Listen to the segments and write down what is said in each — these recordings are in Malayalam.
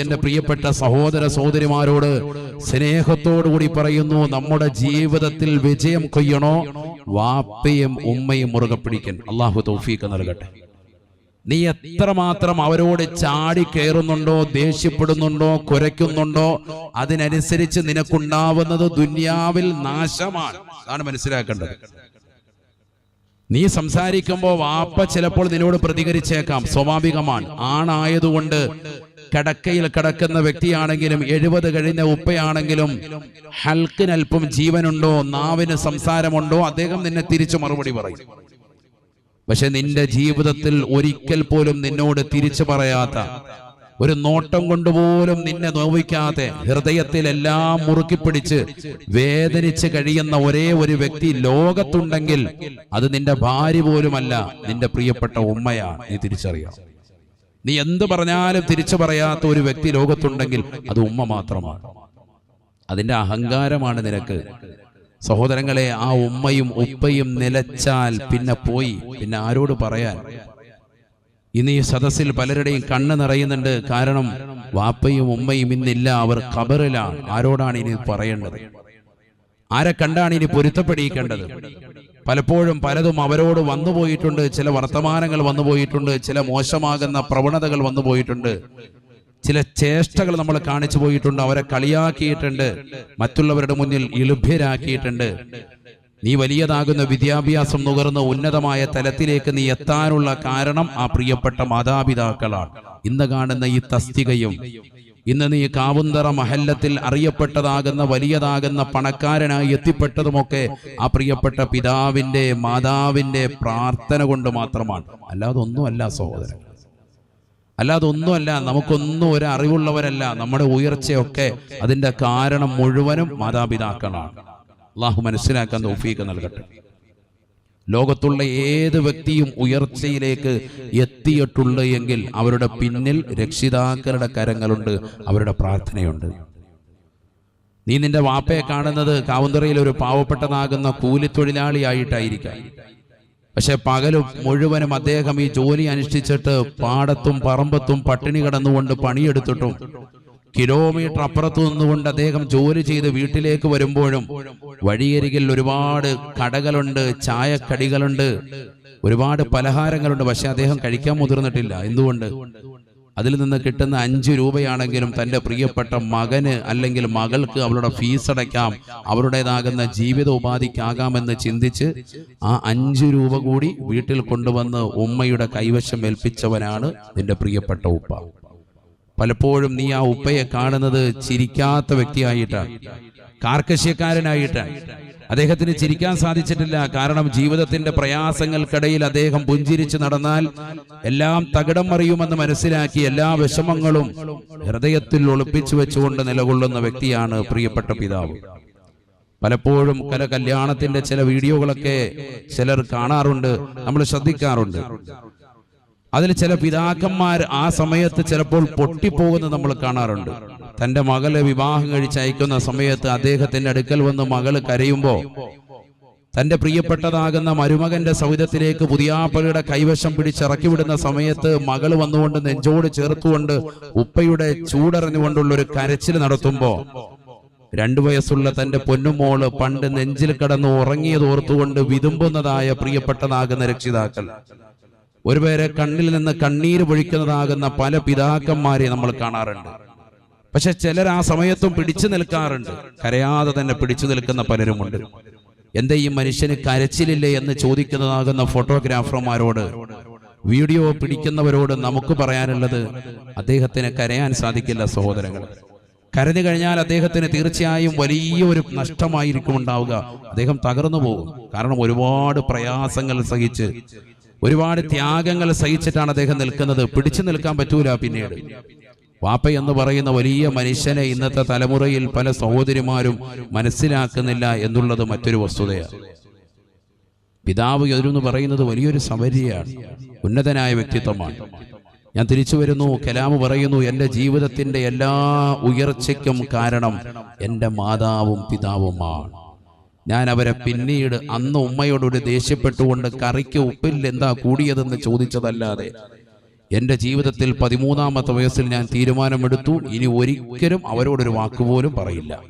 എന്റെ പ്രിയപ്പെട്ട സഹോദര സഹോദരിമാരോട് സ്നേഹത്തോടുകൂടി പറയുന്നു നമ്മുടെ ജീവിതത്തിൽ വിജയം കൊയ്യണോ? വാപ്പയും ഉമ്മയും മുറുകെ പിടിക്കൻ. അള്ളാഹു തൗഫീക്ക് നൽകട്ടെ. നീ എത്രമാത്രം അവരോട് ചാടി കയറുന്നുണ്ടോ ദേഷ്യപ്പെടുന്നുണ്ടോ കുരയ്ക്കുന്നുണ്ടോ അതിനനുസരിച്ച് നിനക്കുണ്ടാവുന്നത് ദുന്യാവിൽ നാശമാണ്. അതാണ് മനസ്സിലാക്കേണ്ടത്. നീ സംസാരിക്കുമ്പോൾ വാപ്പ ചിലപ്പോൾ നിന്നോട് പ്രതികരിച്ചേക്കാം. സ്വാഭാവികമാണ്. ആണായതുകൊണ്ട് കിടക്കയിൽ കടക്കുന്ന വ്യക്തിയാണെങ്കിലും എഴുപത് കഴിഞ്ഞ ഉപ്പയാണെങ്കിലും ഹൽക്കിനൽപ്പം ജീവനുണ്ടോ? നാവിന് സംസാരമുണ്ടോ? അദ്ദേഹം നിന്നെ തിരിച്ചു മറുപടി പറയും. പക്ഷെ നിന്റെ ജീവിതത്തിൽ ഒരിക്കൽ പോലും നിന്നോട് തിരിച്ചു പറയാത്ത ഒരു നോട്ടം കൊണ്ടുപോലും നിന്നെ നോവിക്കാതെ ഹൃദയത്തിൽ എല്ലാം മുറുക്കി പിടിച്ച് വേദനിച്ച് കഴിയുന്ന ഒരേ ഒരു വ്യക്തി ലോകത്തുണ്ടെങ്കിൽ അത് നിന്റെ ഭാര്യ പോലുമല്ല നിന്റെ പ്രിയപ്പെട്ട ഉമ്മയാ നീ തിരിച്ചറിയാം. നീ എന്ത് പറഞ്ഞാലും തിരിച്ചു പറയാത്ത ഒരു വ്യക്തി ലോകത്തുണ്ടെങ്കിൽ അത് ഉമ്മ മാത്രമാണ്. അതിന്റെ അഹങ്കാരമാണ് നിനക്ക്. സഹോദരങ്ങളെ ആ ഉമ്മയും ഉപ്പയും നിലച്ചാൽ പിന്നെ പോയി. പിന്നെ ആരോട് പറയാൻ? ഇന്ന് ഈ സദസ്സിൽ പലരുടെയും കണ്ണ് നിറയുന്നുണ്ട്. കാരണം വാപ്പയും ഉമ്മയും ഇന്നില്ല അവർ കബറിലാണ് ആരോടാണ് ഇനി പറയേണ്ടത്? ആരെ കണ്ടാണ് ഇനി പൊരുത്തപ്പെടിയിക്കേണ്ടത് പലപ്പോഴും പലതും അവരോട് വന്നുപോയിട്ടുണ്ട്. ചില വർത്തമാനങ്ങൾ വന്നുപോയിട്ടുണ്ട്. ചില മോശമാകുന്ന പ്രവണതകൾ വന്നുപോയിട്ടുണ്ട്. ചില ചേഷ്ടകൾ നമ്മൾ കാണിച്ചു പോയിട്ടുണ്ട്. അവരെ കളിയാക്കിയിട്ടുണ്ട്. മറ്റുള്ളവരുടെ മുന്നിൽ ഇളുഭ്യരാക്കിയിട്ടുണ്ട്. നീ വലിയതാകുന്ന വിദ്യാഭ്യാസം നുകർന്ന ഉന്നതമായ തലത്തിലേക്ക് നീ എത്താനുള്ള കാരണം ആ പ്രിയപ്പെട്ട മാതാപിതാക്കളാണ്. ഇന്ന് കാണുന്ന ഈ തസ്തികയും ഇന്ന് നീ കാവുന്തറ മഹല്ലത്തിൽ അറിയപ്പെട്ടതാകുന്ന വലിയതാകുന്ന പണക്കാരനായി എത്തിപ്പെട്ടതുമൊക്കെ ആ പ്രിയപ്പെട്ട പിതാവിന്റെ മാതാവിന്റെ പ്രാർത്ഥന കൊണ്ട് മാത്രമാണ്. അല്ലാതെ ഒന്നുമല്ല സഹോദരൻ. അല്ലാതെ ഒന്നുമല്ല നമുക്കൊന്നും ഒരു അറിവുള്ളവരല്ല നമ്മുടെ ഉയർച്ചയൊക്കെ അതിന്റെ കാരണം മുഴുവനും മാതാപിതാക്കളാണ്. അള്ളാഹു മനസ്സിലാക്കാൻ തൗഫീക്ക് നൽകട്ടെ. ലോകത്തുള്ള ഏത് വ്യക്തിയും ഉയർച്ചയിലേക്ക് എത്തിയിട്ടുള്ള എങ്കിൽ അവരുടെ പിന്നിൽ രക്ഷിതാക്കളുടെ കരങ്ങളുണ്ട് അവരുടെ പ്രാർത്ഥനയുണ്ട്. നീ നിന്റെ വാപ്പയെ കാണുന്നത് കാവുന്തറയിൽ ഒരു പാവപ്പെട്ടതാകുന്ന കൂലിത്തൊഴിലാളിയായിട്ടായിരിക്കാം. പക്ഷെ പകലും മുഴുവനും അദ്ദേഹം ഈ ജോലി അനുഷ്ഠിച്ചിട്ട് പാടത്തും പറമ്പത്തും പട്ടിണി കിടന്നുകൊണ്ട് പണിയെടുത്തിട്ടും കിലോമീറ്റർ അപ്പുറത്ത് നിന്നുകൊണ്ട് അദ്ദേഹം ജോലി ചെയ്ത് വീട്ടിലേക്ക് വരുമ്പോഴും വഴിയരികിൽ ഒരുപാട് കടകളുണ്ട് ചായക്കടികളുണ്ട് ഒരുപാട് പലഹാരങ്ങളുണ്ട്. പക്ഷെ അദ്ദേഹം കഴിക്കാൻ മുതിർന്നിട്ടില്ല. എന്തുകൊണ്ട്? അതിൽ നിന്ന് കിട്ടുന്ന അഞ്ച് രൂപയാണെങ്കിലും തന്റെ പ്രിയപ്പെട്ട മകന് അല്ലെങ്കിൽ മകൾക്ക് അവളുടെ ഫീസ് അടയ്ക്കാം അവരുടേതാകുന്ന ജീവിത ഉപാധിക്കാകാമെന്ന് ചിന്തിച്ച് ആ അഞ്ച് രൂപ കൂടി വീട്ടിൽ കൊണ്ടുവന്ന് ഉമ്മയുടെ കൈവശം ഏൽപ്പിച്ചവനാണ് നിന്റെ പ്രിയപ്പെട്ട ഉപ്പ. പലപ്പോഴും നീ ആ ഉപ്പയെ കാണുന്നത് ചിരിക്കാത്ത വ്യക്തിയായിട്ടാണ്. കാർക്കശ്യക്കാരനായിട്ടാണ് അദ്ദേഹത്തിന് ചിരിക്കാൻ സാധിച്ചിട്ടില്ല. കാരണം ജീവിതത്തിന്റെ പ്രയാസങ്ങൾക്കിടയിൽ അദ്ദേഹം പുഞ്ചിരിച്ച് നടന്നാൽ എല്ലാം തകിടം മറിയുമെന്ന് മനസ്സിലാക്കി എല്ലാ വിഷമങ്ങളും ഹൃദയത്തിൽ ഒളിപ്പിച്ചു വെച്ചുകൊണ്ട് നിലകൊള്ളുന്ന വ്യക്തിയാണ് പ്രിയപ്പെട്ട പിതാവ്. പലപ്പോഴും കല കല്യാണത്തിന്റെ ചില വീഡിയോകളൊക്കെ ചിലർ കാണാറുണ്ട് നമ്മൾ ശ്രദ്ധിക്കാറുണ്ട്. അതിൽ ചില പിതാക്കന്മാർ ആ സമയത്ത് ചിലപ്പോൾ പൊട്ടിപ്പോകുന്നത് നമ്മൾ കാണാറുണ്ട്. തന്റെ മകളെ വിവാഹം കഴിച്ചയക്കുന്ന സമയത്ത് അദ്ദേഹത്തിന്റെ അടുക്കൽ വന്ന് മകൾ കരയുമ്പോൾ തന്റെ പ്രിയപ്പെട്ടതാകുന്ന മരുമകന്റെ സൗദത്തിലേക്ക് പുതിയാപ്പയുടെ കൈവശം പിടിച്ചിറക്കി വിടുന്ന സമയത്ത് മകൾ വന്നുകൊണ്ട് നെഞ്ചോട് ചേർത്തുകൊണ്ട് ഉപ്പയുടെ ചൂടറിഞ്ഞുകൊണ്ടുള്ള ഒരു കരച്ചിൽ നടത്തുമ്പോൾ രണ്ടു വയസ്സുള്ള തന്റെ പൊന്നുമോൾ പണ്ട് നെഞ്ചിൽ കടന്ന് ഉറങ്ങിയത് ഓർത്തുകൊണ്ട് വിതുമ്പുന്നതായ പ്രിയപ്പെട്ടതാകുന്ന രക്ഷിതാക്കൾ. ഒരുപേരെ കണ്ണിൽ നിന്ന് കണ്ണീര് പൊഴിക്കുന്നതാകുന്ന പല പിതാക്കന്മാരെ നമ്മൾ കാണാറുണ്ട്. പക്ഷെ ചിലർ ആ സമയത്തും പിടിച്ചു നിൽക്കാറുണ്ട്. കരയാതെ തന്നെ പിടിച്ചു നിൽക്കുന്ന പലരുമുണ്ട്. എന്റെ ഈ മനുഷ്യന് കരച്ചിലില്ലേ എന്ന് ചോദിക്കുന്നതാകുന്ന ഫോട്ടോഗ്രാഫർമാരോട് വീഡിയോ പിടിക്കുന്നവരോട് നമുക്ക് പറയാനുള്ളത് അദ്ദേഹത്തിന് കരയാൻ സാധിക്കില്ല സഹോദരങ്ങൾ കരഞ്ഞു കഴിഞ്ഞാൽ അദ്ദേഹത്തിന് തീർച്ചയായും വലിയൊരു നഷ്ടമായിരിക്കും ഉണ്ടാവുക. അദ്ദേഹം തകർന്നു പോകും. കാരണം ഒരുപാട് പ്രയാസങ്ങൾ സഹിച്ച് ഒരുപാട് ത്യാഗങ്ങൾ സഹിച്ചിട്ടാണ് അദ്ദേഹം നിൽക്കുന്നത്. പിടിച്ചു നിൽക്കാൻ പറ്റൂല പിന്നീട്. വാപ്പ എന്ന് പറയുന്ന വലിയ മനുഷ്യനെ ഇന്നത്തെ തലമുറയിൽ പല സഹോദരിമാരും മനസ്സിലാക്കുന്നില്ല എന്നുള്ളത് മറ്റൊരു വസ്തുതയാണ്. പിതാവ് എന്ന് പറയുന്നത് വലിയൊരു സമരിയാണ്. ഉന്നതനായ വ്യക്തിത്വമാണ്. ഞാൻ തിരിച്ചു വരുന്നു. കലാമ് പറയുന്നു എന്റെ ജീവിതത്തിന്റെ എല്ലാ ഉയർച്ചയ്ക്കും കാരണം എന്റെ മാതാവും പിതാവുമാണ്. ഞാൻ അവരെ പിന്നീട് അന്ന് ഉമ്മയോടൊരു ദേഷ്യപ്പെട്ടുകൊണ്ട് കറിക്ക് ഉപ്പിൽ എന്താ കൂടിയതെന്ന് ചോദിച്ചതല്ലാതെ എന്റെ ജീവിതത്തിൽ പതിമൂന്നാമത്തെ വയസ്സിൽ ഞാൻ തീരുമാനമെടുത്തു. ഇനി ഒരിക്കലും അവരോടൊരു വാക്കുപോലും പറയില്ല.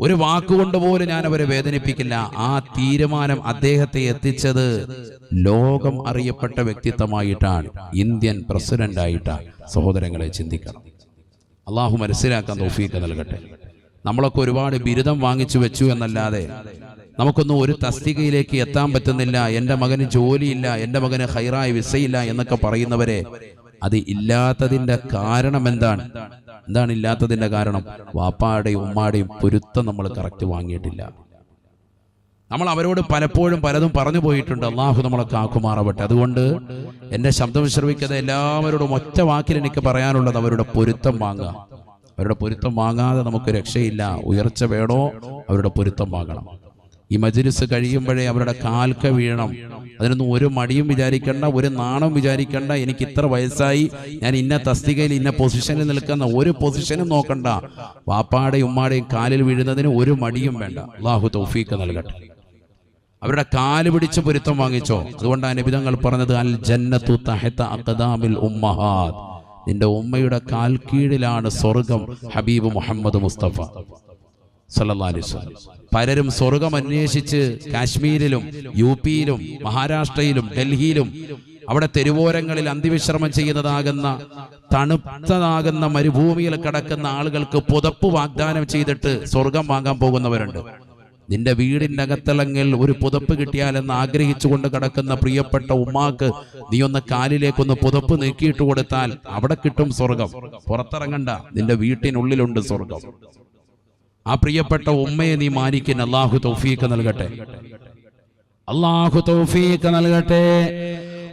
ഒരു വാക്കുകൊണ്ട് പോലും ഞാൻ അവരെ വേദനിപ്പിക്കില്ല. ആ തീരുമാനം അദ്ദേഹത്തെ എത്തിച്ചത് ലോകം അറിയപ്പെട്ട വ്യക്തിത്വമായിട്ടാണ്. ഇന്ത്യൻ പ്രസിഡന്റായിട്ടാണ്. സഹോദരങ്ങളെ ചിന്തിക്കണം. അള്ളാഹു മനസ്സിലാക്കാൻ തോഫീക്ക് നൽകട്ടെ. നമ്മളൊക്കെ ഒരുപാട് ബിരുദം വാങ്ങിച്ചു വെച്ചു എന്നല്ലാതെ നമുക്കൊന്നും ഒരു തസ്തികയിലേക്ക് എത്താൻ പറ്റുന്നില്ല. എന്റെ മകന് ജോലിയില്ല എന്റെ മകന് ഹൈറായ വിസയില്ല എന്നൊക്കെ പറയുന്നവരെ അത് ഇല്ലാത്തതിന്റെ കാരണം എന്താണ്? എന്താണ് ഇല്ലാത്തതിന്റെ കാരണം? വാപ്പാടെയും ഉമ്മാടെയും പൊരുത്തം നമ്മൾ കറക്റ്റ് വാങ്ങിയിട്ടില്ല. നമ്മൾ അവരോട് പലപ്പോഴും പലതും പറഞ്ഞു പോയിട്ടുണ്ട്. അള്ളാഹു നമ്മളെ കാക്കുമാറവട്ടെ. അതുകൊണ്ട് എന്റെ ശബ്ദം ശ്രവിക്കാതെ എല്ലാവരോടും ഒറ്റ വാക്കിൽ എനിക്ക് പറയാനുള്ളത് അവരുടെ പൊരുത്തം വാങ്ങുക. അവരുടെ പൊരുത്തം വാങ്ങാതെ നമുക്ക് രക്ഷയില്ല. ഉയർച്ച വേണോ? അവരുടെ പൊരുത്തം വാങ്ങണം. ഈ മജിലിസ് കഴിയുമ്പോഴേ അവരുടെ കാൽക്ക വീഴണം. അതിനൊന്നും ഒരു മടിയും വിചാരിക്കേണ്ട ഒരു നാണം വിചാരിക്കേണ്ട. എനിക്ക് ഇത്ര വയസ്സായി. ഞാൻ ഇന്ന തസ്തികയിൽ ഇന്ന പൊസിഷനിൽ നിൽക്കുന്ന ഒരു പൊസിഷനും നോക്കണ്ട. വാപ്പാടെയും ഉമ്മാടെയും കാലിൽ വീഴുന്നതിന് ഒരു മടിയും വേണ്ട. അള്ളാഹു തൗഫീക്ക് നൽകട്ടെ. അവരുടെ കാൽ പിടിച്ച് പൊരുത്തം വാങ്ങിച്ചോ. അതുകൊണ്ടാണ് നിബിതങ്ങൾ പറഞ്ഞത് അൽ ജന്നത്തു തഹത്ത അക്കദാമിൽ ഉമ്മഹാദ്. നിന്റെ ഉമ്മയുടെ കാൽ കീഴിലാണ് സ്വർഗം ഹബീബ് മുഹമ്മദ് മുസ്തഫ. വസല്ലം. പലരും സ്വർഗം അന്വേഷിച്ച് കാശ്മീരിലും യു പിയിലും മഹാരാഷ്ട്രയിലും ഡൽഹിയിലും അവിടെ തെരുവോരങ്ങളിൽ അന്തിവിശ്രമം ചെയ്യുന്നതാകുന്ന തണുത്തതാകുന്ന മരുഭൂമിയിൽ കിടക്കുന്ന ആളുകൾക്ക് പുതപ്പ് വാഗ്ദാനം ചെയ്തിട്ട് സ്വർഗം വാങ്ങാൻ പോകുന്നവരുണ്ട്. നിന്റെ വീടിന്റെ അകത്തളങ്ങിൽ ഒരു പുതപ്പ് കിട്ടിയാലെന്ന് ആഗ്രഹിച്ചുകൊണ്ട് കിടക്കുന്ന പ്രിയപ്പെട്ട ഉമ്മാക്ക് നീ ഒന്ന് കാലിലേക്കൊന്ന് പുതപ്പ് നീക്കിയിട്ട് കൊടുത്താൽ അവിടെ കിട്ടും സ്വർഗം പുറത്തിറങ്ങണ്ട നിന്റെ വീട്ടിനുള്ളിലുണ്ട് സ്വർഗം ആ പ്രിയപ്പെട്ട ഉമ്മയെ നീ മാനിക്കുന്ന അള്ളാഹു തൗഫീക്ക് നൽകട്ടെ അള്ളാഹു തൗഫീക്ക് നൽകട്ടെ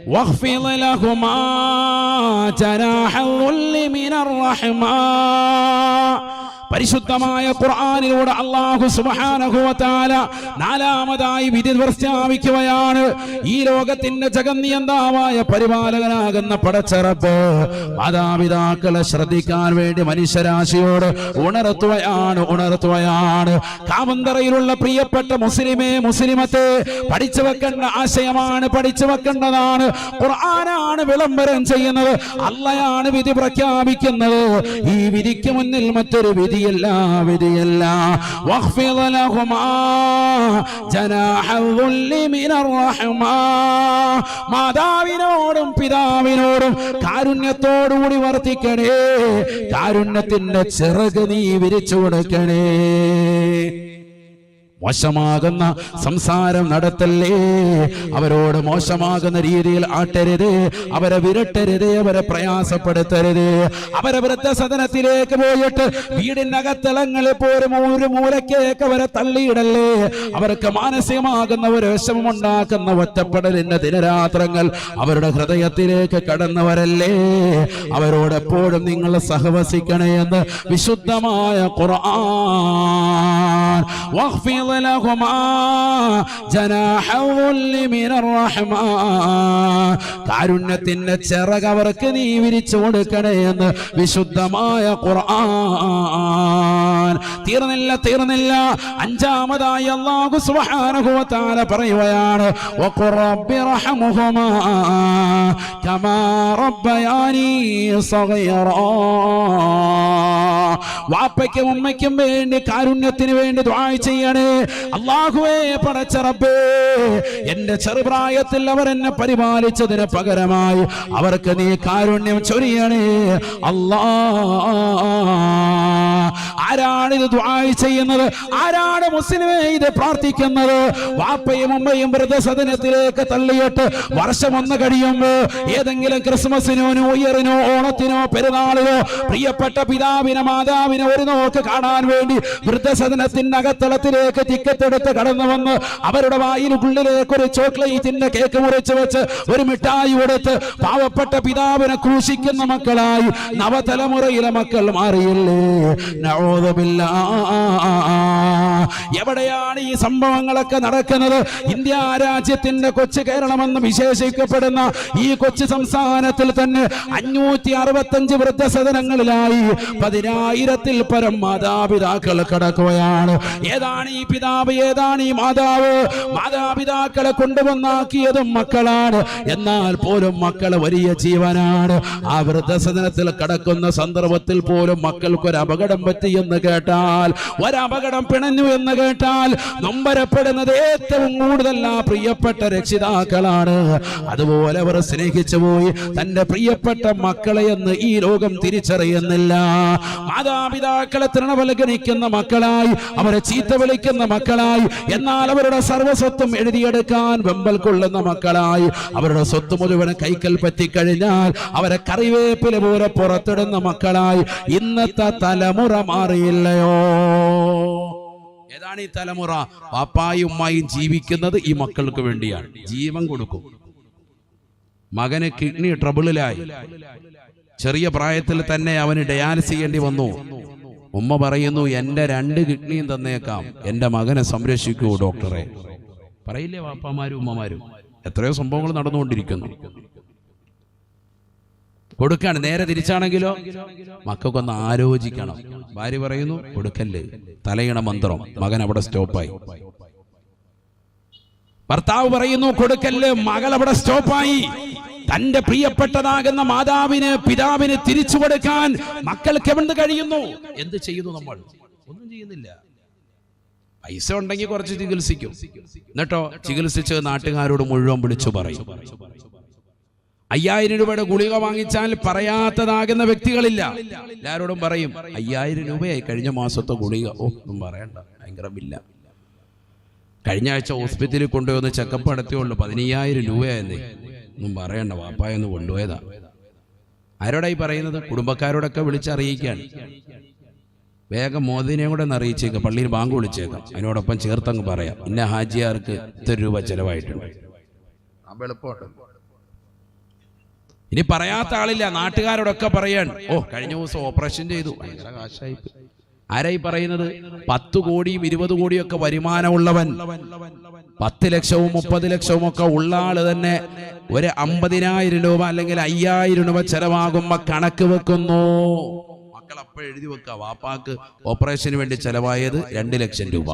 واخفض لهما جناح الذل من الرحمة പരിശുദ്ധമായ ഖുർആാനിലൂടെ അള്ളാഹു സുബ്ഹാനഹു വ നാലാമതായി വിധി പ്രസ്താവിക്കുകയാണ് ഈ ലോകത്തിന്റെ ജഗന്നിയന്താവായ പരിപാലകനാകുന്ന പടച്ചറപ്പ് മാതാപിതാക്കളെ ശ്രദ്ധിക്കാൻ വേണ്ടി മനുഷ്യരാശിയോട് ഉണർത്തുകയാണ് ഉണർത്തുകയാണ് കാമന്തറയിലുള്ള പ്രിയപ്പെട്ട മുസ്ലിമേ മുസ്ലിമത്തെ പഠിച്ചു വെക്കേണ്ട ആശയമാണ് പഠിച്ചു വെക്കേണ്ടതാണ്. ഖുർആനാണ് വിളംബരം ചെയ്യുന്നത് അള്ളയാണ് വിധി പ്രഖ്യാപിക്കുന്നത്. ഈ വിധിക്ക് മുന്നിൽ മറ്റൊരു വിധിയല്ല വിധിയല്ല മാതാവിനോടും പിതാവിനോടും കാരുണ്യത്തോടുകൂടി വർത്തിക്കണേ. കാരുണ്യത്തിന്റെ ചിറക് നീ വിരിച്ചു കൊടുക്കണേ മോശമാകുന്ന സംസാരം നടത്തല്ലേ? അവരോട് മോശമാകുന്ന രീതിയിൽ ആട്ടരുത്. അവരെ വിരട്ടരുത് അവരെ പ്രയാസപ്പെടുത്തരുത്. അവരെ വൃദ്ധസദനത്തിലേക്ക് പോയിട്ട് വീടിനകത്തളങ്ങളിൽ പോലും ഒരു മൂലക്കേക്ക് അവരെ തള്ളിയിടല്ലേ? അവർക്ക് മാനസികമാകുന്ന ഒരു വിഷമമുണ്ടാക്കുന്ന ഒറ്റപ്പെടലിന്റെ ദിനരാത്രങ്ങൾ അവരുടെ ഹൃദയത്തിലേക്ക് കടന്നവരല്ലേ? അവരോടെപ്പോഴും നിങ്ങൾ സഹവസിക്കണേ എന്ന് വിശുദ്ധമായ ഖുർആൻ. لهما جناح الذل من الرحمة കാരുണ്യത്തിന്റെ ചിറക് അവർക്ക് നീ വിരിച്ചു കൊടുക്കണേ എന്ന് വിശുദ്ധമായ ഖുർആൻ തീർന്നില്ല തീർന്നില്ല അഞ്ചാമതായി അല്ലാഹു സുബ്ഹാനഹു വ തആല പറയുകയാണ് വഖുർ റബ്ബി റഹമുഹുമാ കമാ റബ്ബയാനി സഗീറാ വാപ്പയ്ക്കും ഉമ്മയ്ക്കും വേണ്ടി കാരുണ്യത്തിന് വേണ്ടി ദുആ ചെയ്യണേ. അള്ളാഹുവേ പടച്ച റബ്ബേ എന്റെ ചെറുപ്രായത്തിൽ അവർ എന്നെ പരിപാലിച്ചതിന് പകരമായി അവർക്ക് നീ കാരുണ്യം ചൊരിയണേ. അല്ലാ ആരാണിത് ഇത് ചെയ്യുന്നത്? ആരാണ് മുസ്ലിമേ ഇത് പ്രാർത്ഥിക്കുന്നത്? വാപ്പയും ഉമ്മയും വൃദ്ധസദനത്തിലേക്ക് തള്ളിയിട്ട് വർഷം ഒന്ന് കഴിയുമ്പോ ഏതെങ്കിലും ക്രിസ്മസിനോ ന്യൂ ഇയറിനോ ഓണത്തിനോ പെരുന്നാളിനോ പ്രിയപ്പെട്ട പിതാവിനെ മാതാവിനെ ഒരു നോക്ക് കാണാൻ വേണ്ടി ടിക്കറ്റ് എടുത്ത് കടന്നു വന്ന് അവരുടെ വായിലുള്ളിലേക്ക് ഒരു ചോക്ലേറ്റിന്റെ കേക്ക് മുറിച്ച് വെച്ച് ഒരു മിഠായി കൊടുത്ത് പാവപ്പെട്ട പിതാവിനെ ക്രൂശിക്കുന്ന മക്കളായി നവതലമുറയിലെ മക്കൾ മാറിയില്ലേ? എവിടെയാണ് ഈ സംഭവങ്ങളൊക്കെ നടക്കുന്നത്? ഇന്ത്യ രാജ്യത്തിന്റെ കൊച്ചു കേരളമെന്ന് വിശേഷിക്കപ്പെടുന്ന ഈ കൊച്ചു സംസ്ഥാനത്തിൽ തന്നെ അഞ്ഞൂറ്റി അറുപത്തഞ്ച് വൃദ്ധസദനങ്ങളിലായി പതിനായിരത്തിൽ പരം മാതാപിതാക്കൾ കിടക്കുകയാണ്. ഏതാണ് ഈ പിതാവ് ഏതാണ് ഈ മാതാവ്? മാതാപിതാക്കളെ കൊണ്ടുവന്നാക്കിയതും മക്കളാണ്. എന്നാൽ പോലും മക്കൾ വലിയ ജീവനാണ്. ആ വൃദ്ധസദനത്തിൽ കിടക്കുന്ന സന്ദർഭത്തിൽ പോലും മക്കൾക്ക് ഒരു അപകടം പറ്റി എന്ന് കേട്ടാൽ ഒരപകടം പിണഞ്ഞു എന്ന് കേട്ടാൽ നൊമ്പരപ്പെടുന്നത് ഏറ്റവും കൂടുതൽ ആ പ്രിയപ്പെട്ട രക്ഷിതാക്കളാണ്. അതുപോലെ അവർ സ്നേഹിച്ചു പോയി. തന്റെ പ്രിയപ്പെട്ട മക്കളെ എന്ന് ഈ ലോകം തിരിച്ചറിയുന്നില്ല. മാതാപിതാക്കളെ തൃണവലഗണിക്കുന്ന മക്കളായി അവരെ ചീത്ത വിളിക്കുന്ന മക്കളായി എന്നാൽ അവരുടെ സർവസ്വത്വം എഴുതിയെടുക്കാൻ വെമ്പൽ കൊള്ളുന്ന മക്കളായി. അവരുടെ സ്വത്ത് മുഴുവൻ കൈക്കൽ പറ്റിക്കഴിഞ്ഞാൽ അവരെ കറിവേപ്പില പോലെ പുറത്തിടുന്ന മക്കളായി. ഇന്നത്തെ തലമുറ മാറിയില്ലയോ? ഏതാണ് ഈ തലമുറ? പാപ്പായും ഉമ്മായും ജീവിക്കുന്നത് ഈ മക്കൾക്ക് വേണ്ടിയാണ്. ജീവൻ കൊടുക്കും. മകന് കിഡ്നി ട്രബിളിലായി. ചെറിയ പ്രായത്തിൽ തന്നെ അവന് ഡയാലിസ് ചെയ്യേണ്ടി വന്നു. ഉമ്മ പറയുന്നു എന്റെ രണ്ട് കിഡ്നിയും തന്നേക്കാം. എന്റെ മകനെ സംരക്ഷിക്കൂ ഡോക്ടറെ. പറയില്ലേ വാപ്പാമാരും ഉമ്മമാരും? എത്രയോ സംഭവങ്ങൾ നടന്നുകൊണ്ടിരിക്കുന്നു. കൊടുക്കാണ്. നേരെ തിരിച്ചാണെങ്കിലോ? മക്കൾക്ക് ഒന്ന് ആലോചിക്കണം. ഭാര്യ പറയുന്നു കൊടുക്കല്ലേ. തലയിണ മന്ത്രം. മകൻ അവിടെ സ്റ്റോപ്പായി. ഭർത്താവ് പറയുന്നു കൊടുക്കല്ലേ. മകൾ അവിടെ സ്റ്റോപ്പായി. തന്റെ പ്രിയപ്പെട്ടതാകുന്ന മാതാവിന് പിതാവിന് തിരിച്ചു കൊടുക്കാൻ മക്കൾക്ക് എവിടുന്ന് കഴിയുന്നു? എന്ത് ചെയ്യുന്നു നമ്മൾ? ഒന്നും ചെയ്യുന്നില്ല. പൈസ ഉണ്ടെങ്കിൽ കുറച്ച് ചികിത്സിക്കും. എന്നിട്ടോ ചികിത്സിച്ച് നാട്ടുകാരോട് മുഴുവൻ വിളിച്ചു പറയും. അയ്യായിരം രൂപയുടെ ഗുളിക വാങ്ങിച്ചാൽ പറയാത്തതാകുന്ന വ്യക്തികളില്ല. എല്ലാരോടും പറയും അയ്യായിരം രൂപയായി കഴിഞ്ഞ മാസത്തെ ഗുളിക. ഒന്നും പറയണ്ട ഭയങ്കര ബില്ല. കഴിഞ്ഞ ആഴ്ച ഹോസ്പിറ്റലിൽ കൊണ്ടുവന്ന് ചെക്കപ്പ് നടത്തിയുള്ളൂ പതിനയ്യായിരം രൂപയായിരുന്നേ ഒന്നും പറയണ്ട വാപ്പായൊന്ന് കൊണ്ടുപോയതാ. ആരോടായി പറയുന്നത്? കുടുംബക്കാരോടൊക്കെ വിളിച്ചറിയിക്കാണ് വേഗം മോദിനെയും കൂടെ ഒന്ന് അറിയിച്ചേക്കാം പള്ളിയിൽ ബാങ്ക് വിളിച്ചേക്കാം. അതിനോടൊപ്പം ചേർത്തങ്ങ് പറയാം. ഇന്ന ഹാജിയാർക്ക് ഇത്ര രൂപ ചെലവായിട്ടുണ്ട്. എളുപ്പമുണ്ട്. ഇനി പറയാത്ത ആളില്ല നാട്ടുകാരോടൊക്കെ പറയാണ്. ഓ കഴിഞ്ഞ ദിവസം ഓപ്പറേഷൻ ചെയ്തു. ഭയങ്കര കാശായി. ആരായി പറയുന്നത് പത്ത് കോടിയും ഇരുപത് കോടിയും ഒക്കെ വരുമാനമുള്ളവൻ. പത്ത് ലക്ഷവും മുപ്പത് ലക്ഷവും ഒക്കെ ഉള്ള ആൾ തന്നെ ഒരു അമ്പതിനായിരം രൂപ അല്ലെങ്കിൽ അയ്യായിരം രൂപ ചെലവാകുമ്പോ കണക്ക് വെക്കുന്നു. മക്കൾ അപ്പൊ എഴുതി വെക്ക. വാപ്പാക്ക് ഓപ്പറേഷന് വേണ്ടി ചെലവായത് രണ്ട് ലക്ഷം രൂപ.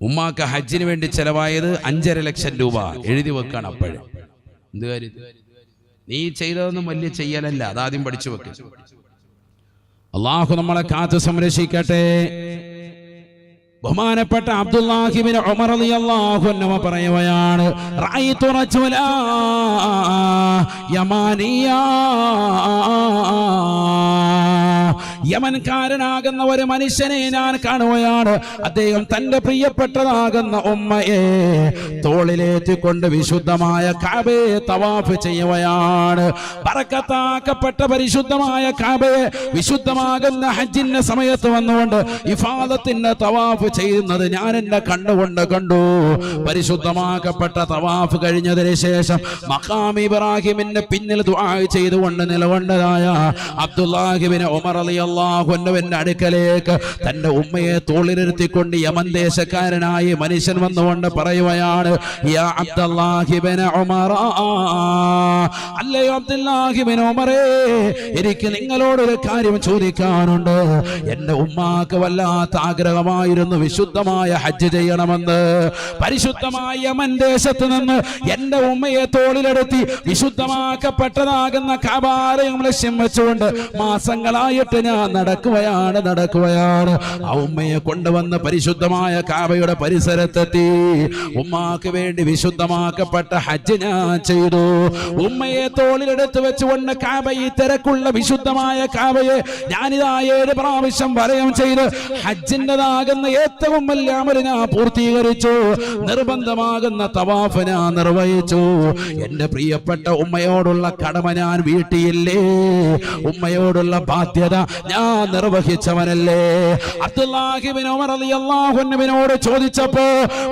ഉമ്മാക്ക് ഹജ്ജിന് വേണ്ടി ചെലവായത് അഞ്ചര ലക്ഷം രൂപ. എഴുതി വെക്കാണ് അപ്പോഴും. എന്ത് കാര്യം? നീ ചെയ്തതൊന്നും വലിയ ചെയ്യലല്ല. അതാദ്യം പഠിച്ചു വെക്ക്. അള്ളാഹു നമ്മളെ കാത്തു സംരക്ഷിക്കട്ടെ. ബഹുമാനപ്പെട്ട അബ്ദുല്ലാഹിബിൻ ഉമർ റളിയല്ലാഹു അൻഹു പറയുകയാണ് റഅയ്തു റജുലാ യമാനിയാ യമൻകാരനാകുന്ന ഒരു മനുഷ്യനെ ഞാൻ കാണുകയാണ്. അദ്ദേഹം തന്റെ പ്രിയപ്പെട്ടതാകുന്ന ഉമ്മയെ തോളിലേറ്റിക്കൊണ്ട് വിശുദ്ധമായ കാബയെ തവാഫ് ചെയ്യുകയാണ്. പറക്കത്താക്കപ്പെട്ട പരിശുദ്ധമായ കാബയെ വിശുദ്ധമാകുന്ന ഹജ്ജിന്റെ സമയത്ത് വന്നുകൊണ്ട് ഇഫാദത്തിന്റെ തവാഫ് ചെയ്യുന്നത് ഞാൻ എന്റെ കണ്ടുകൊണ്ട് കണ്ടു. പരിശുദ്ധമാക്കപ്പെട്ട തവാഫ് കഴിഞ്ഞതിന് ശേഷം മഖാം ഇബ്രാഹിമിന്റെ പിന്നിൽ ചെയ്തുകൊണ്ട് നിലകൊണ്ടതായ അബ്ദുല്ലാഹിബിന് ഉമർ അലി അള്ളാഹുന്നവന്റെ അടുക്കലേക്ക് തന്റെ ഉമ്മയെ തോളിലിരുത്തിക്കൊണ്ട് യമൻ ദേശക്കാരനായി മനുഷ്യൻ വന്നുകൊണ്ട് പറയുകയാണ് അല്ലയോ എനിക്ക് നിങ്ങളോടൊരു കാര്യം ചോദിക്കാനുണ്ട്. എന്റെ ഉമ്മാക്ക് വല്ലാത്ത ആഗ്രഹമായിരുന്നു. വിശുദ്ധമായ ഹജ്ജ് ചെയ്യണമെന്ന് പരിശുദ്ധമായ യമൻ ദേശത്ത് നിന്ന് എന്റെ ഉമ്മയെ തോളിലെടുത്തി വിശുദ്ധമാക്കപ്പെട്ടതാകുന്ന കബാലയം ലക്ഷ്യം വെച്ചുകൊണ്ട് മാസങ്ങളായിട്ട് ഞാൻ നടക്കുകയാണ് നടക്കുകയാണ്. ആ ഉമ്മയെ കൊണ്ടുവന്ന് പരിശുദ്ധമായ കാബയുടെ പരിസരത്തെത്തി. ഉമ്മാക്ക് വേണ്ടി വിശുദ്ധമാക്കപ്പെട്ട ഹജ്ജ് ഞാൻ ചെയ്തു. ഉമ്മയെ തോളിലെടുത്ത് വെച്ചുകൊണ്ട് കാബ ഈ തിരക്കുള്ള വിശുദ്ധമായ കാബയെ ഞാനിതാ ഏഴ് പ്രാവശ്യം വലയം ചെയ്ത് ഹജ്ജിന്റെതാകുന്ന ഏറ്റവും വലിയ അമൽ ഞാൻ പൂർത്തീകരിച്ചു. നിർബന്ധമാകുന്ന തവാഫ് ഞാൻ നിർവഹിച്ചു. എന്റെ പ്രിയപ്പെട്ട ഉമ്മയോടുള്ള കടമ ഞാൻ വീട്ടിയില്ലേ? ഉമ്മയോടുള്ള ബാധ്യത ഞാൻ നിർവഹിച്ചവനല്ലേ? അബ്ദുല്ലാഹിബിനോട് ചോദിച്ചപ്പോ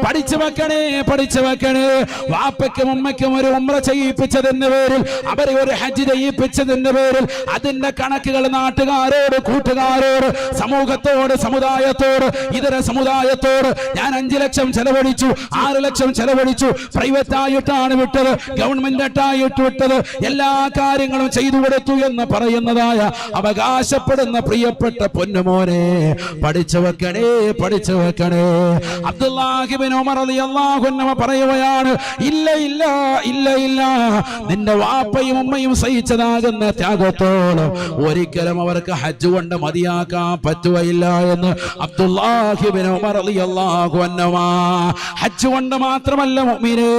പഠിച്ചു വെക്കണേ പഠിച്ചു വെക്കണേ. വാപ്പയ്ക്കും ഉമ്മയ്ക്കും ഒരു ഉമ്ര ചെയ്യിപ്പിച്ചതിന്റെ പേരിൽ അവരെ ഒരു ഹജ്ജ് ചെയ്യിപ്പിച്ചതിന്റെ പേരിൽ അതിന്റെ കണക്കുകൾ നാട്ടുകാരോട് കൂട്ടുകാരോട് സമൂഹത്തോട് സമുദായത്തോട് ഇതര സമുദായത്തോട് ഞാൻ അഞ്ചു ലക്ഷം ചെലവഴിച്ചു ആറ് ലക്ഷം ചെലവഴിച്ചു. പ്രൈവറ്റ് ആയിട്ടാണ് വിട്ടത് ഗവൺമെന്റ് ആയിട്ട് വിട്ടത്. എല്ലാ കാര്യങ്ങളും ചെയ്തു കൊടുത്തു എന്ന് പറയുന്നതായ അവകാശപ്പെടുന്ന പ്രിയപ്പെട്ട പൊന്നുമോനെ പഠിച്ചു വെക്കണേ പഠിച്ചു വെക്കണേ. അബ്ദുല്ലാഹിബിൻ ഉമർ പറയുകയാണ് ഇല്ല ഇല്ല ഇല്ല ഇല്ല. നിന്റെ വാപ്പയും ഉമ്മയും സഹിച്ചതാകുന്ന ത്യാഗത്തോളം ഒരിക്കലും അവർക്ക് ഹജ്ജ് കൊണ്ട് മതിയാക്കാൻ പറ്റുകയില്ല എന്ന് അബ്ദുല്ലാഹിബിൻ ഹജ്ജ് കൊണ്ട് മാത്രമല്ല മുഅ്മിനേ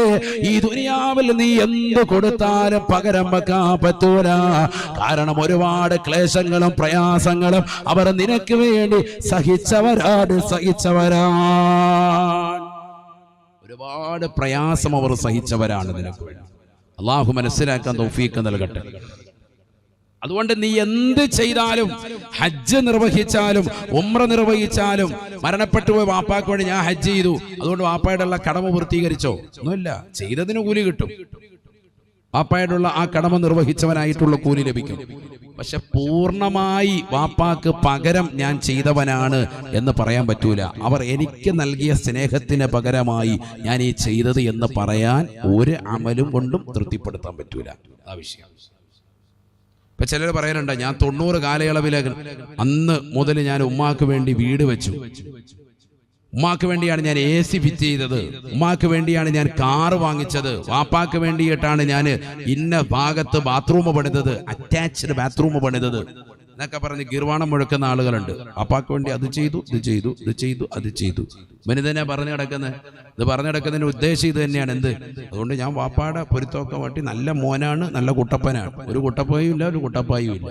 ഈ ദുനിയാവിൽ നീ എന്ത് കൊടുത്താലും പകരം വെക്കാൻ പറ്റൂല. കാരണം ഒരുപാട് ക്ലേശങ്ങളും പ്രയാസങ്ങളും അവർ നിനക്ക് വേണ്ടി സഹിച്ചവരാണ് സഹിച്ചവരാ ഒരുപാട് പ്രയാസം അവർ സഹിച്ചവരാണ് നിനക്ക് വേണ്ടി. അള്ളാഹു മനസ്സിലാക്കാൻ തൗഫീക്ക് നൽകട്ടെ. അതുകൊണ്ട് നീ എന്ത് ചെയ്താലും ഹജ്ജ് നിർവഹിച്ചാലും ഉമ്ര നിർവഹിച്ചാലും മരണപ്പെട്ടു പോയ വാപ്പാക്ക് വേണ്ടി ഞാൻ ഹജ്ജ് ചെയ്തു. അതുകൊണ്ട് വാപ്പായുടെ ഉള്ള കടമ പൂർത്തീകരിച്ചോ? ഒന്നുമില്ല. ചെയ്തതിന് കൂലി കിട്ടും. വാപ്പായോടുള്ള ആ കടമ നിർവഹിച്ചവനായിട്ടുള്ള കൂലി ലഭിക്കും. പക്ഷെ പൂർണമായി വാപ്പാക്ക് പകരം ഞാൻ ചെയ്തവനാണ് എന്ന് പറയാൻ പറ്റൂല. അവർ എനിക്ക് നൽകിയ സ്നേഹത്തിന് പകരമായി ഞാൻ ഈ ചെയ്തത് എന്ന് പറയാൻ ഒരു അമലും കൊണ്ടും തൃപ്തിപ്പെടുത്താൻ പറ്റൂല. ആ വിഷയം. ഇപ്പൊ ചിലർ പറയാനുണ്ട് ഞാൻ തൊണ്ണൂറ് കാലയളവിൽ അന്ന് മുതൽ ഞാൻ ഉമ്മാക്ക് വേണ്ടി വീട് വെച്ചു. ഉമ്മാക്ക് വേണ്ടിയാണ് ഞാൻ എ സി ഫിറ്റ് ചെയ്തത്. ഉമ്മാക്ക് വേണ്ടിയാണ് ഞാൻ കാറ് വാങ്ങിച്ചത്. വാപ്പാക്ക് വേണ്ടിയിട്ടാണ് ഞാൻ ഇന്ന ഭാഗത്ത് ബാത്റൂം പണിതത് അറ്റാച്ച്ഡ് ബാത്റൂം പണിതത്. എന്നൊക്കെ പറഞ്ഞ് ഗീർവാണം മുഴക്കുന്ന ആളുകളുണ്ട്. അപ്പാക്ക് വേണ്ടി അത് ചെയ്തു ഇത് ചെയ്തു ഇത് ചെയ്തു അത് ചെയ്തു. ഇവന് തന്നെ പറഞ്ഞു കിടക്കുന്നത് ഇത് പറഞ്ഞു കിടക്കുന്നതിന്റെ ഉദ്ദേശം ഇത് തന്നെയാണ്. എന്ത്? അതുകൊണ്ട് ഞാൻ വാപ്പാടെ പൊരുത്തമൊക്കെ വട്ടി നല്ല മോനാണ് നല്ല കുട്ടപ്പനാണ്. ഒരു കുട്ടപ്പായും ഇല്ല ഒരു കുട്ടപ്പായും ഇല്ല.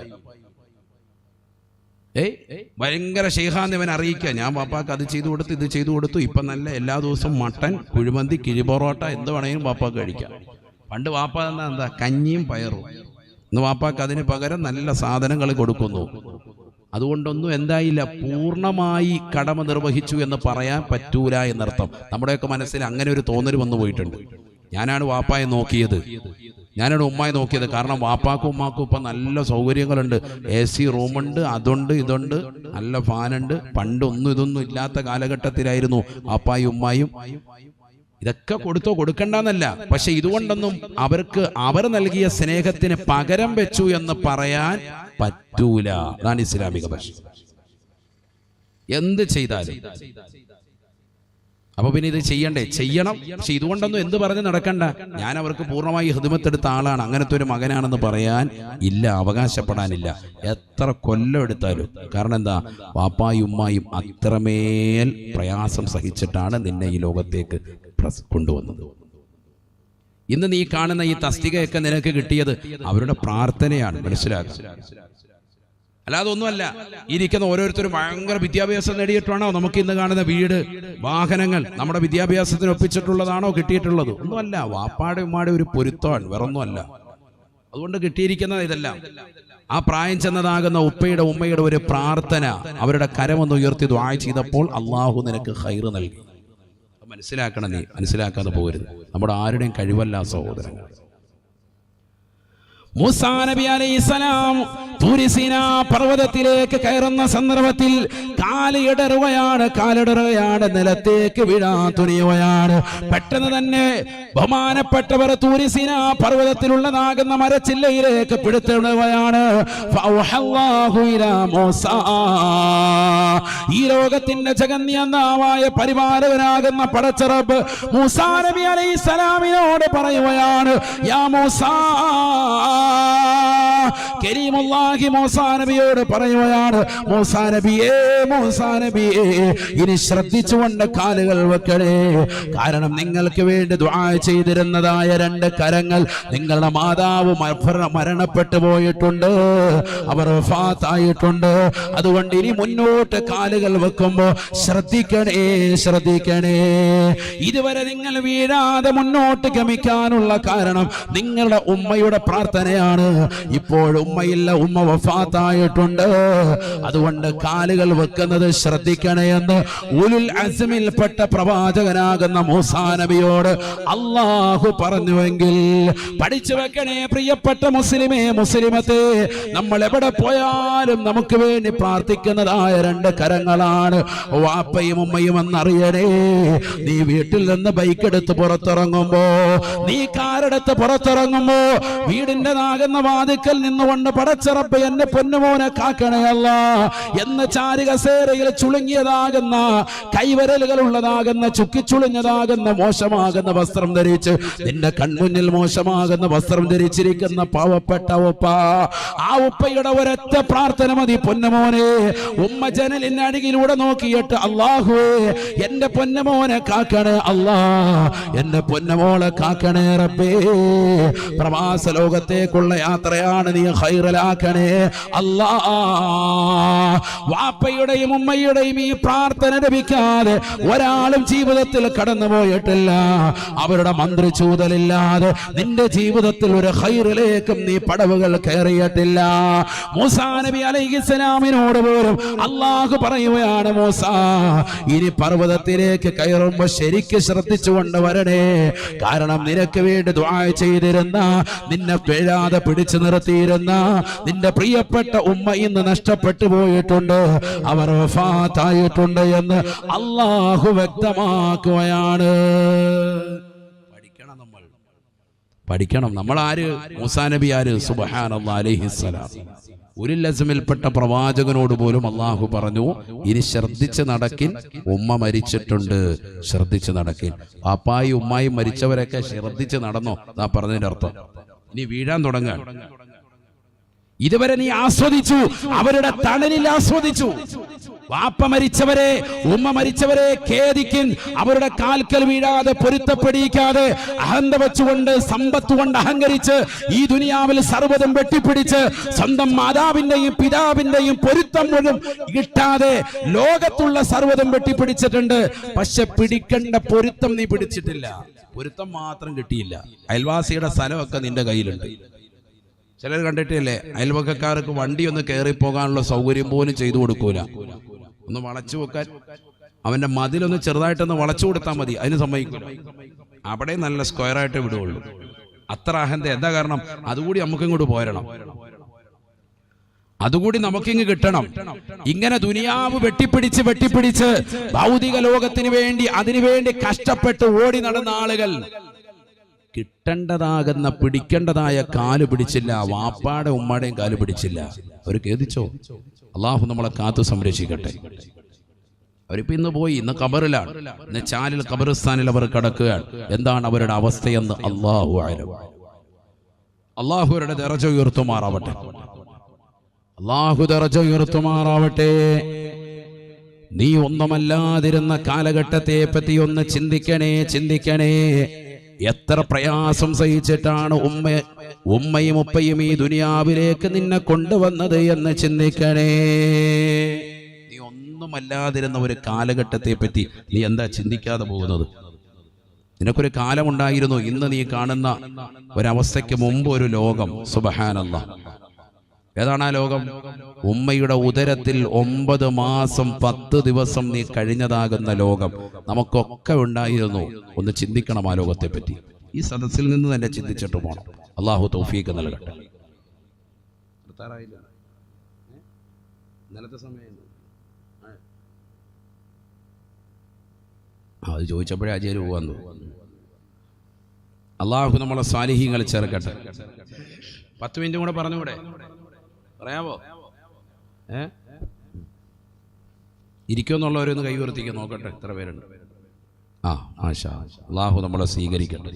ഏയ് ഭയങ്കര ഷെയ്ഹാന്ന് ഇവൻ അറിയിക്കുക ഞാൻ പാപ്പാക്ക് അത് ചെയ്തു കൊടുത്തു ഇത് ചെയ്തു കൊടുത്തു. ഇപ്പം നല്ല എല്ലാ ദിവസവും മട്ടൻ കുഴിമന്തി കിഴിപൊറോട്ട എന്ത് വേണമെങ്കിലും പാപ്പാക്ക് കഴിക്കാം. പണ്ട് വാപ്പ എന്താ എന്താ? കഞ്ഞിയും പയറും. ഇന്ന് വാപ്പാക്ക് അതിന് പകരം നല്ല സാധനങ്ങൾ കൊടുക്കുന്നു. അതുകൊണ്ടൊന്നും എന്തായില്ല പൂർണമായി കടമ നിർവഹിച്ചു എന്ന് പറയാൻ പറ്റൂല എന്നർത്ഥം. നമ്മുടെയൊക്കെ മനസ്സിൽ അങ്ങനെ ഒരു തോന്നൽ വന്നു പോയിട്ടുണ്ട്. ഞാനാണ് വാപ്പായെ നോക്കിയത്. ഞാനാണ് ഉമ്മായി നോക്കിയത്. കാരണം വാപ്പാക്കും ഉമ്മാക്കും ഇപ്പം നല്ല സൗകര്യങ്ങളുണ്ട്. എ സി റൂമുണ്ട് അതുണ്ട് ഇതുണ്ട് നല്ല ഫാനുണ്ട്. പണ്ടൊന്നും ഇതൊന്നും ഇല്ലാത്ത കാലഘട്ടത്തിലായിരുന്നു വാപ്പായും ഉമ്മായും. ഇതൊക്കെ കൊടുത്തോ കൊടുക്കണ്ടെന്നല്ല. പക്ഷെ ഇതുകൊണ്ടൊന്നും അവർക്ക് അവർ നൽകിയ സ്നേഹത്തിന് പകരം വെച്ചു എന്ന് പറയാൻ പറ്റൂല. അതാണ് ഇസ്ലാമിക ഭാഷ എന്ത് ചെയ്താലും. അപ്പൊ പിന്നെ ഇത് ചെയ്യണ്ടേ? ചെയ്യണം. പക്ഷെ ഇതുകൊണ്ടൊന്നും എന്ത് പറഞ്ഞ് നടക്കണ്ട. ഞാൻ അവർക്ക് പൂർണമായി ഹൃദമത്തെടുത്ത ആളാണ്. അങ്ങനത്തെ ഒരു മകനാണെന്ന് പറയാൻ ഇല്ല അവകാശപ്പെടാനില്ല. എത്ര കൊല്ലം എടുത്താലും. കാരണം എന്താ? വാപ്പായും ഉമ്മായും അത്രമേൽ പ്രയാസം സഹിച്ചിട്ടാണ് നിന്നെ ഈ ലോകത്തേക്ക് പ്രസ് കൊണ്ടുവന്നത്. ഇന്ന് നീ കാണുന്ന ഈ തസ്തികയൊക്കെ നിനക്ക് കിട്ടിയത് അവരുടെ പ്രാർത്ഥനയാണ്. മനസ്സിലാക്കുക അല്ലാതെ ഒന്നുമല്ല ഇരിക്കുന്ന ഓരോരുത്തരും ഭയങ്കര വിദ്യാഭ്യാസം നേടിയിട്ടാണോ നമുക്ക് ഇന്ന് കാണുന്ന വീട് വാഹനങ്ങൾ നമ്മുടെ വിദ്യാഭ്യാസത്തിന് ഒപ്പിച്ചിട്ടുള്ളതാണോ? കിട്ടിയിട്ടുള്ളത്. ഒന്നുമല്ല വാപ്പാടെ ഉമ്മാടെ ഒരു പൊരുത്തമാണ് വേറൊന്നുമല്ല. അതുകൊണ്ട് കിട്ടിയിരിക്കുന്ന ഇതെല്ലാം. ആ പ്രായം ചെന്നതാകുന്ന ഉപ്പയുടെ ഉമ്മയുടെ ഒരു പ്രാർത്ഥന അവരുടെ കരമൊന്ന് ഉയർത്തി ദ്വായ ചെയ്തപ്പോൾ അള്ളാഹു നിനക്ക് ഹൈറ് നൽകി. മനസ്സിലാക്കണം നീ. മനസ്സിലാക്കാതെ പോകരുത്. നമ്മുടെ ആരുടെയും കഴിവല്ല സഹോദരങ്ങൾ. മൂസാ നബി അലൈഹിസ്സലാം പർവതത്തിലേക്ക് കയറുന്ന സന്ദർഭത്തിൽ കാലിടറുകയാണ് കാലിടറുകയാണ് നിലത്തേക്ക് വീഴാൻ തുനിയുകയാണ് പെട്ടെന്ന് തന്നെ ബഹുമാനപ്പെട്ടവർ തൂരിസീന പർവതത്തിലുള്ളതാകുന്ന മരച്ചില്ലയിലേക്ക് പിടുത്തിടുകയാണ്. ഈ ലോകത്തിന്റെ ജഗന്യന്താവായ പരിപാലകനാകുന്ന പടച്ചറബ് മൂസാ നബി അലൈഹി സ്വലാമിനോട് പറയുകയാണ് യാ മൂസാ കരീമുല്ലാഹി മൂസാ നബിയോട് പറയുകയാണ് മൂസാ നബിയേ മൂസാ നബിയേ ഇനി ശ്രദ്ധിച്ചുകൊണ്ട് കാലുകൾ വെക്കണേ. കാരണം നിങ്ങൾക്ക് വേണ്ടി ദുആ ചെയ്തിരുന്നതായ രണ്ട് കരങ്ങൾ നിങ്ങളുടെ മാതാവ് മരണപ്പെട്ടു പോയിട്ടുണ്ട്. അവർ ഫാത്തായിട്ടുണ്ട് അതുകൊണ്ട് ഇനി മുന്നോട്ട് കാലുകൾ വെക്കുമ്പോ ശ്രദ്ധിക്കണേ ശ്രദ്ധിക്കണേ. ഇതുവരെ നിങ്ങൾ വീഴാതെ മുന്നോട്ട് ഗമിക്കാനുള്ള കാരണം നിങ്ങളുടെ ഉമ്മയുടെ പ്രാർത്ഥനയാണ് ഇപ്പോ ഇപ്പോൾ ഉമ്മയില്ല ഉമ്മ വഫാത്തായിട്ടുണ്ട്. അതുകൊണ്ട് കാലുകൾ വെക്കുന്നത് ശ്രദ്ധിക്കണേ എന്ന് ഉലുൽ അസമിൽപ്പെട്ട പ്രവാചകനാകുന്ന മൂസാ നബിയോട് അള്ളാഹു പറഞ്ഞുവെങ്കിൽ പഠിച്ചു വെക്കണേ പ്രിയപ്പെട്ട മുസ്ലിമേ മുസ്ലിമത്തെ നമ്മൾ എവിടെ പോയാലും നമുക്ക് വേണ്ടി പ്രാർത്ഥിക്കുന്നതായ രണ്ട് കരങ്ങളാണ്. വാപ്പയും ഉമ്മയും എന്നറിയണേ നീ വീട്ടിൽ നിന്ന് ബൈക്ക് എടുത്ത് പുറത്തിറങ്ങുമ്പോ നീ കാറെടുത്ത് പുറത്തിറങ്ങുമ്പോ വീടിന്റെ നാകുന്ന വാതിക്കൽ നിന്നുകൊണ്ട് പടച്ചിറപ്പ് എന്റെ പൊന്നുമോനെ കാക്കണയല്ല എന്ന് ചാരുകസേരയിൽ ചുളുങ്ങിയതാകുന്ന കൈവരലുകൾ ഉള്ളതാകുന്ന ചുക്കിച്ചുളിഞ്ഞതാകുന്ന മോശമാകുന്ന വസ്ത്രം ധരിച്ച് നിന്റെ കൺമുന്നിൽ മോശമാകുന്ന വസ്ത്രം ധരിച്ചിരിക്കുന്ന പാവപ്പെട്ട ഉപ്പ ആ ഉപ്പയുടെ ഒരൊറ്റ പ്രാർത്ഥന മതി പൊന്നുമോനെ. ഉമ്മ ജനലിന്റെ അടിയിലൂടെ നോക്കിയിട്ട് അള്ളാഹുവേ എന്റെ പൊന്നുമോനെ കാക്കണേ അല്ലാ. എന്റെ പൊന്നുമോളെ കാക്കണേ റബ്ബേ. പ്രവാസ ലോകത്തേക്കുള്ള യാത്രയാണ് നീ ഹൈറലാക്കണേ അല്ലാ വാപ്പയുടെയും ഉമ്മയുടെയും ഈ പ്രാർത്ഥന ലഭിക്കാതെ ഒരാളും ജീവിതത്തിൽ കടന്നുപോയിട്ടില്ല. അവരുടെ മന്ത്രി ചൂതലില്ലാതെ നിന്റെ ജീവിതത്തിൽ ഒരു ഹൈറിലേക്കും നീ പടവുകൾ കയറിയിട്ടില്ല. മൂസാ നബി അലൈഹിസ്സലാമിനോട് പോലും അള്ളാഹു പറയുകയാണ് മൂസ ഇനി പർവതത്തിലേക്ക് കയറുമ്പോ ശരിക്ക് ശ്രദ്ധിച്ചുകൊണ്ട് വരണേ. കാരണം നിനക്ക് വേണ്ടി ദ്വാ ചെയ്തിരുന്ന നിന്നെ പിഴാതെ പിടിച്ചു നിർത്തിയിരുന്ന നിന്റെ പ്രിയപ്പെട്ട ഉമ്മ ഇന്ന് നഷ്ടപ്പെട്ടു പോയിട്ടുണ്ട്. അവർ വഫാത്തായിട്ടുണ്ട് എന്ന് അള്ളാഹു വ്യക്തമാക്കുകയാണ്. പഠിക്കണം നമ്മൾ. പഠിക്കണം. നമ്മൾ ആര് മൂസാ നബി ആര്? സുബഹാൻ ഒരു ലസമിൽപ്പെട്ട പ്രവാചകനോട് പോലും അള്ളാഹു പറഞ്ഞു ഇനി ശ്രദ്ധിച്ച് നടക്കിൻ ഉമ്മ മരിച്ചിട്ടുണ്ട്. ശ്രദ്ധിച്ച് നടക്കിൻ. പാപ്പായി ഉമ്മായി മരിച്ചവരൊക്കെ ശ്രദ്ധിച്ച് നടന്നോ? നാ പറഞ്ഞതിന്റെ അർത്ഥം. ഇനി വീഴാൻ തുടങ്ങുക ഇതുവരെ നീ ആസ്വദിച്ചു അവരുടെ തണലിൽ ആസ്വദിച്ചു. വാപ്പ മരിച്ചവരെ ഉമ്മ മരിച്ചവരെ ഖേദിക്കിൻ. അവരുടെ കാൽക്കൽ വീഴാതെ പൊരുത്തപ്പെടിയിക്കാതെ അഹന്ത വെച്ചുകൊണ്ട് സമ്പത്ത് കൊണ്ട് അഹങ്കരിച്ച് ഈ ദുനിയാവിൽ സർവതും വെട്ടിപ്പിടിച്ച് സ്വന്തം മാതാവിന്റെയും പിതാവിന്റെയും പൊരുത്തം പോലും കിട്ടാതെ ലോകത്തുള്ള സർവതും വെട്ടിപ്പിടിച്ചിട്ടുണ്ട്. പക്ഷെ പിടിക്കേണ്ട പൊരുത്തം നീ പിടിച്ചിട്ടില്ല. പൊരുത്തം മാത്രം കിട്ടിയില്ല. അയൽവാസിയുടെ സ്ഥലമൊക്കെ നിന്റെ കയ്യിലുണ്ട്. ചിലർ കണ്ടിട്ടില്ലേ അയൽവക്കക്കാർക്ക് വണ്ടി ഒന്ന് കയറി പോകാനുള്ള സൗകര്യം പോലും ചെയ്തു കൊടുക്കൂല. ഒന്ന് വളച്ചു വെക്കാൻ. അവന്റെ മതിലൊന്ന് ചെറുതായിട്ടൊന്ന് വളച്ചു കൊടുത്താൽ മതി. അതിന് സമ്മതിക്കും അവിടെ നല്ല സ്ക്വയറായിട്ട് വിടുകയുള്ളൂ. അത്ര അഹന്ത. എന്താ കാരണം? അതുകൂടി നമുക്ക് ഇങ്ങോട്ട് പോരണം. അതുകൂടി നമുക്കിങ്ങ് കിട്ടണം. ഇങ്ങനെ ദുനിയാവ് വെട്ടിപ്പിടിച്ച് വെട്ടിപ്പിടിച്ച് ഭൗതിക ലോകത്തിന് വേണ്ടി അതിനു വേണ്ടി കഷ്ടപ്പെട്ട് ഓടി നടന്ന ആളുകൾ കിട്ടേണ്ടതാകുന്ന പിടിക്കേണ്ടതായ കാൽ പിടിച്ചില്ല. വാപ്പാടെ ഉമ്മാടെയും കാൽ പിടിച്ചില്ല. അവർ ഖേദിച്ചോ? അള്ളാഹു നമ്മളെ കാത്തു സംരക്ഷിക്കട്ടെ. അവരിപ്പോ ഇന്ന് പോയി ഇന്ന് കബറിലാണ് ഇന്ന് ചാലിൽ കബറിസ്ഥാനിൽ അവർ കിടക്കുകയാണ്. എന്താണ് അവരുടെ അവസ്ഥയെന്ന് അള്ളാഹു ആയാലും അള്ളാഹു അവരുടെ ഉയർത്തുമാറാവട്ടെ. അള്ളാഹു ദറജ ഉയർത്തുമാറാവട്ടെ. നീ ഒന്നുമല്ലാതിരുന്ന കാലഘട്ടത്തെ പറ്റി ഒന്ന് ചിന്തിക്കണേ ചിന്തിക്കണേ. എത്ര പ്രയാസം സഹിച്ചിട്ടാണ് ഉമ്മ ഉമ്മയും ഉപ്പയും ഈ ദുനിയാവിലേക്ക് നിന്നെ കൊണ്ടുവന്നത് എന്ന് ചിന്തിക്കണേ. നീ ഒന്നുമല്ലാതിരുന്ന ഒരു കാലഘട്ടത്തെ പറ്റി നീ എന്താ ചിന്തിക്കാതെ പോകുന്നത്? നിനക്കൊരു കാലമുണ്ടായിരുന്നു ഇന്ന് നീ കാണുന്ന ഒരവസ്ഥയ്ക്ക് മുമ്പ് ഒരു ലോകം. സുബഹാനല്ല ഏതാണ് ആ ലോകം? ഉമ്മയുടെ ഉദരത്തിൽ ഒമ്പത് മാസം പത്ത് ദിവസം നീ കഴിഞ്ഞതാകുന്ന ലോകം നമുക്കൊക്കെ ഉണ്ടായിരുന്നു. ഒന്ന് ചിന്തിക്കണം ആ ലോകത്തെ പറ്റി ഈ സദസ്സിൽ നിന്ന് തന്നെ ചിന്തിച്ചിട്ട് പോകണം അള്ളാഹു തൗഫീക്ക് നൽകട്ടെ. അത് ചോദിച്ചപ്പോഴേ അജയര് പോവാന്ന് അള്ളാഹു നമ്മളെ സാലിഹ്യങ്ങൾ ചേർക്കട്ടെ. പത്ത് മിനിറ്റ് കൂടെ പറഞ്ഞുകൂടെ? പറയാമോ? ഏ? ഇരിക്കുമെന്നുള്ളവരൊന്ന് കൈ ഉയർത്തിക്ക് നോക്കട്ടെ. എത്ര പേരുണ്ട്? ആ ആശാ അള്ളാഹു നമ്മളെ സ്വീകരിക്കട്ടെ.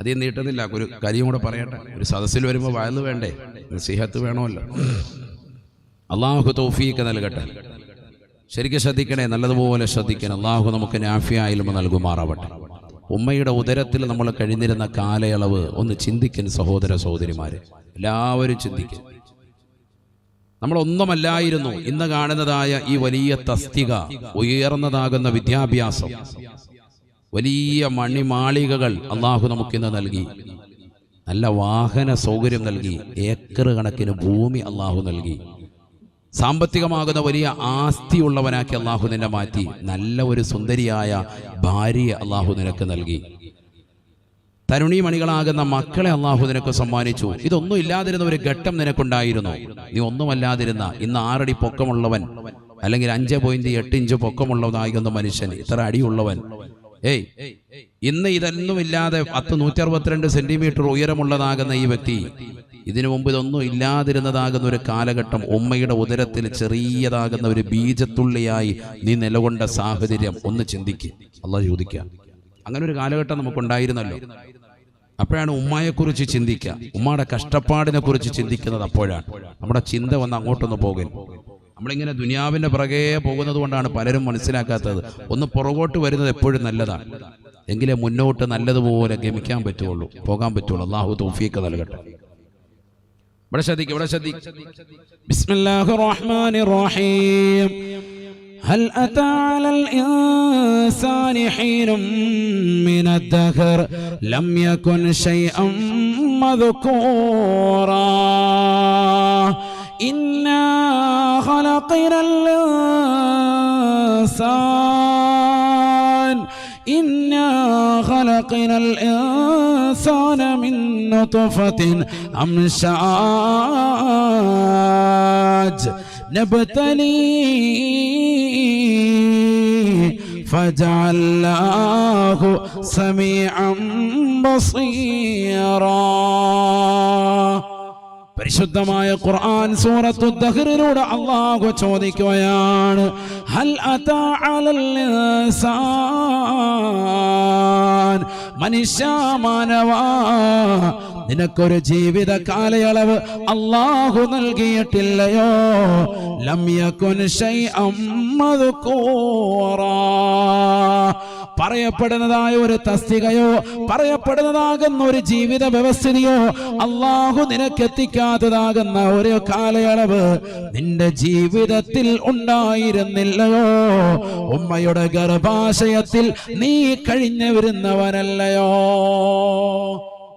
അധികം നീട്ടുന്നില്ല. ഒരു കാര്യം കൂടെ പറയട്ടെ. ഒരു സദസ്സിൽ വരുമ്പോൾ വയന്ന് വേണ്ടേ? സിഹത്ത് വേണമല്ലോ. അള്ളാഹു തൗഫീക്ക് നൽകട്ടെ. ശരിക്കും ശ്രദ്ധിക്കണേ നല്ലതുപോലെ ശ്രദ്ധിക്കണം. അള്ളാഹു നമുക്ക് നാഫിയായാലും നൽകുമാറാവട്ടെ. ഉമ്മയുടെ ഉദരത്തിൽ നമ്മൾ കഴിഞ്ഞിരുന്ന കാലയളവ് ഒന്ന് ചിന്തിക്കൻ സഹോദര സഹോദരിമാരെ. എല്ലാവരും ചിന്തിക്കും. നമ്മളൊന്നുമല്ലായിരുന്നു ഇന്ന് കാണുന്നതായ ഈ വലിയ തസ്തിക ഉയർന്നതാകുന്ന വിദ്യാഭ്യാസം. വലിയ മണിമാളികകൾ അള്ളാഹു നമുക്കിന്ന് നൽകി. നല്ല വാഹന സൗകര്യം നൽകി. ഏക്കർ കണക്കിന് ഭൂമി അള്ളാഹു നൽകി. സാമ്പത്തികമാകുന്ന വലിയ ആസ്തിയുള്ളവനാക്കി അള്ളാഹു നിന്നെ മാറ്റി. നല്ല ഒരു സുന്ദരിയായ ഭാര്യയെ അള്ളാഹു നിനക്ക് നൽകി. തരുണി മണികളാകുന്ന മക്കളെ അള്ളാഹു നിനക്ക് സമ്മാനിച്ചു. ഇതൊന്നും ഇല്ലാതിരുന്ന ഒരു ഘട്ടം നിനക്കുണ്ടായിരുന്നു. നീ ഒന്നുമല്ലാതിരുന്ന ഇന്ന് ആറടി പൊക്കമുള്ളവൻ അല്ലെങ്കിൽ അഞ്ച് പോയിന്റ് എട്ട് ഇഞ്ച് പൊക്കമുള്ളതാകുന്ന മനുഷ്യൻ ഇത്ര അടിയുള്ളവൻ. ഏയ് ഇന്ന് ഇതൊന്നുമില്ലാതെ പത്ത് നൂറ്റി അറുപത്തിരണ്ട് സെന്റിമീറ്റർ ഉയരമുള്ളതാകുന്ന ഈ വ്യക്തി ഇതിനു മുമ്പ് ഇതൊന്നും ഇല്ലാതിരുന്നതാകുന്ന ഒരു കാലഘട്ടം ഉമ്മയുടെ ഉദരത്തിൽ ചെറിയതാകുന്ന ഒരു ബീജത്തുള്ളിയായി നീ നിലകൊണ്ട സാഹചര്യം ഒന്ന് ചിന്തിക്കുക അള്ളാഹ് ചോദിക്കുക അങ്ങനെ ഒരു കാലഘട്ടം നമുക്കുണ്ടായിരുന്നല്ലോ. അപ്പോഴാണ് ഉമ്മയെക്കുറിച്ച് ചിന്തിക്കുക ഉമ്മയുടെ കഷ്ടപ്പാടിനെ കുറിച്ച് ചിന്തിക്കുന്നത് അപ്പോഴാണ്. നമ്മുടെ ചിന്ത വന്ന് അങ്ങോട്ടൊന്ന് പോകും നമ്മളിങ്ങനെ ദുനിയാവിന്റെ പുറകെ പോകുന്നത് കൊണ്ടാണ് പലരും മനസ്സിലാക്കാത്തത് ഒന്ന് പുറകോട്ട് വരുന്നത് എപ്പോഴും നല്ലതാണ് എങ്കിലേ മുന്നോട്ട് നല്ലതുപോലെ ഗമിക്കാൻ പറ്റുള്ളൂ പോകാൻ പറ്റുള്ളൂ അള്ളാഹു തൗഫീക്ക് നൽകട്ടെ ഇവിടെ ശ്രദ്ധിക്കുക ഇവിടെ ശ്രദ്ധിക്കുക ബിസ്മില്ലാഹിർ റഹ്മാനിർ റഹീം هل أتى على الإنسان حين من الدهر لم يكن شيئا مذكورا إنا خلقنا الإنسان. إنا خلقنا الإنسان من نطفة أمشاج. نبتليه فجعلناه سميعا بصيرا. പരിശുദ്ധമായ ഖുർആൻ സൂറത്തു ദഹ്റിലൂടെ അള്ളാഹു ചോദിക്കുകയാണ് ഹൽ അതാ അലൽ ഇൻസാൻ? മനുഷ്യ മാനവാ നിനക്കൊരു ജീവിത കാലയളവ് അള്ളാഹു നൽകിയിട്ടില്ലയോ? ലം യകുൻ ശൈഅം മദ്കൂറാ പറയപ്പെടുന്നതായ ഒരു തസ്തികയോ പറയപ്പെടുന്നതാകുന്ന ഒരു ജീവിത വ്യവസ്ഥിതിയോ അള്ളാഹു നിനക്കെത്തിക്കാത്തതാകുന്ന ഒരു കാലയളവ് നിന്റെ ജീവിതത്തിൽ ഉണ്ടായിരുന്നില്ലയോ? ഉമ്മയുടെ ഗർഭാശയത്തിൽ നീ കഴിഞ്ഞു വരുന്നവനല്ലയോ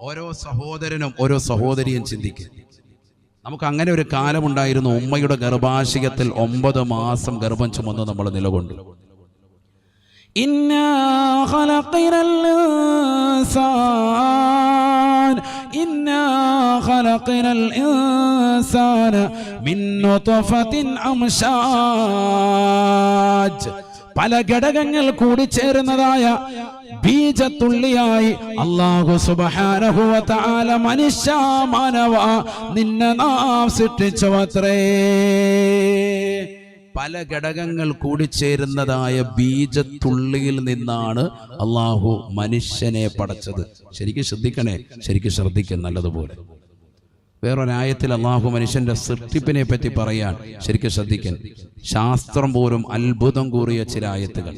ഓരോ സഹോദരനും ഓരോ സഹോദരിയും ചിന്തിക്കും. നമുക്ക് അങ്ങനെ ഒരു കാലമുണ്ടായിരുന്നു ഉമ്മയുടെ ഗർഭാശയത്തിൽ ഒമ്പത് മാസം ഗർഭം ചുമന്ന് നമ്മൾ നിലകൊണ്ടു. إنا خلقنا الإنسان إنا خلقنا الإنسان من نطفة أمشاج പല ഘടകങ്ങൾ കൂടി ചേരുന്നതായ ബീജത്തുള്ളിയായി അള്ളാഹു സുബഹാനഹുവ തആല മനുഷ്യ മാനവ നിന്നെ നാം സൃഷ്ടിച്ചു അത്രേ പല ഘടകങ്ങൾ കൂടിച്ചേരുന്നതായ ബീജത്തുള്ളിയിൽ നിന്നാണ് അള്ളാഹു മനുഷ്യനെ പടച്ചത്. ശരിക്കും ശ്രദ്ധിക്കണേ ശരിക്കും ശ്രദ്ധിക്കും നല്ലതുപോലെ. വേറൊരായത്തിൽ അള്ളാഹു മനുഷ്യന്റെ സൃഷ്ടിപ്പിനെ പറ്റി പറയാൻ ശരിക്കും ശ്രദ്ധിക്കാൻ. ശാസ്ത്രം പോലും അത്ഭുതം കൂറിയ ചില ആയത്തുകൾ.